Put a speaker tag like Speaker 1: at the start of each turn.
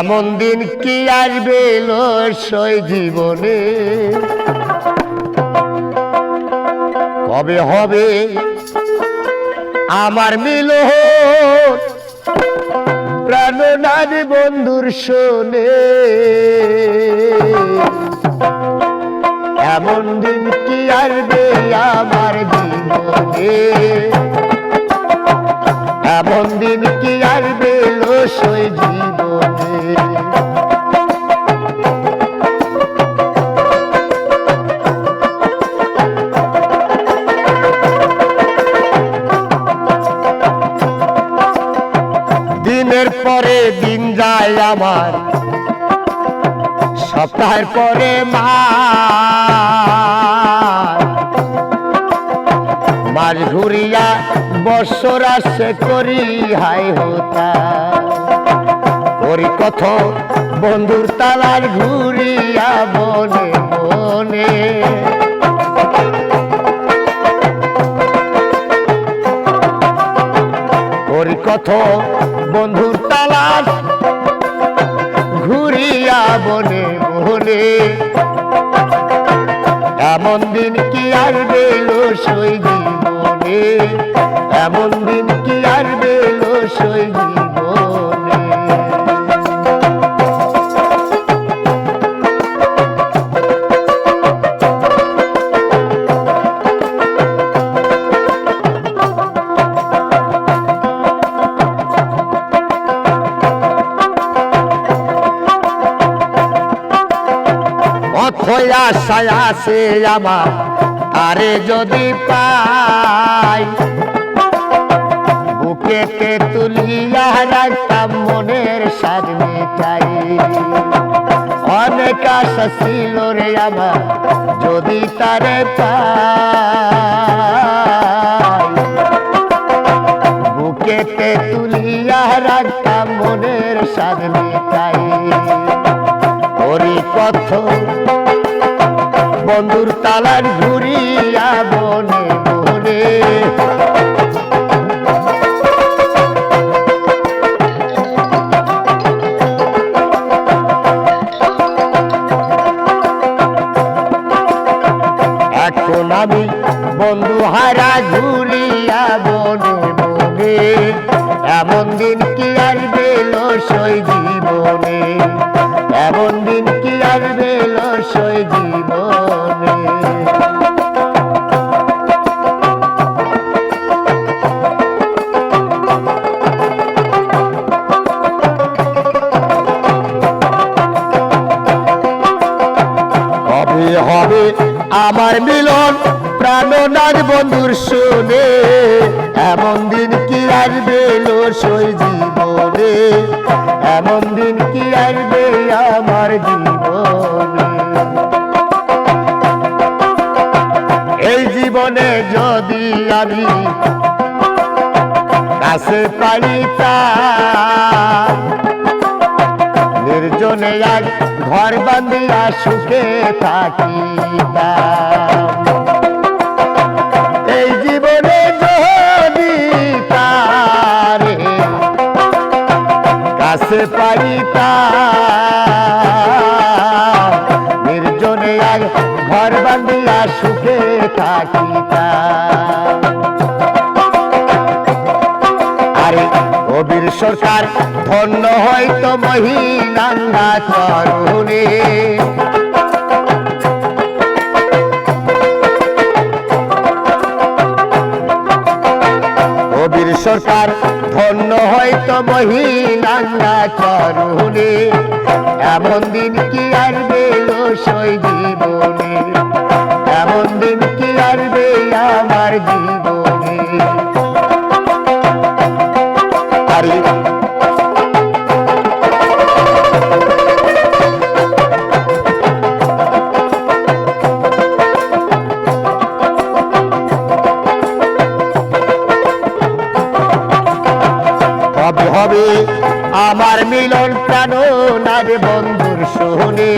Speaker 1: এমন দিন কি আসবে লসই জীবনে? কবে হবে আমার মিল প্রাণনাথ বন্ধুর শোনে। এমন দিন কি আসবে আমার জীবনে? দিনের পরে দিন যায় আমার। সপ্তাহের পরে মাস ঘুরিয়া বৎসর আসে করি হাই হতা। করি কত বন্ধুর তালার ঘুরিয়া বনে বনে। বন্ধুর তালাশ ঘুরিয়া বনে বনে। এমন দিন কি আর বেলো সই জীবনে? এমন দিন আশায় আছে আমার, আরে যদি পাই। বুকেতে তুলিয়া রাখতাম মনের স্বাদ মিটাই। অনেক আশা ছিল রে আমার, যদি তারে পাই। বুকেতে তুলিয়া রাখতাম মনের স্বাদ মিটাই। করি কত বন্ধুর তালার ঘুরিয়া বনে বনে। আমার মিলন প্রাণনাথ বন্ধুর শুনে। এমন দিন কি আসবে লসই জীবনে? এমন দিন কি আসবে আমার জীবনে? এই জীবনে যদি আমি কাছে পাইতাম নির্জনে এক ঘর বান্ধিয়া সুখে থাকিতাম এই জীবনে যদি তারে কাছে পাইতাম নির্জনে এক ঘর বান্ধিয়া সুখে থাকিতাম সরকার, ধন্য হয়তো মহিলাঙ্গা চরণে কবির সরকার, ধন্য হয়তো মহিলাঙ্গা চরণে এমন দিন কি আর বেলো সই জীবনে এমন দিন কি আসবে আমার জীবনে আরে হবে আমার মিলন প্রাণ নারে বন্ধুর শুনে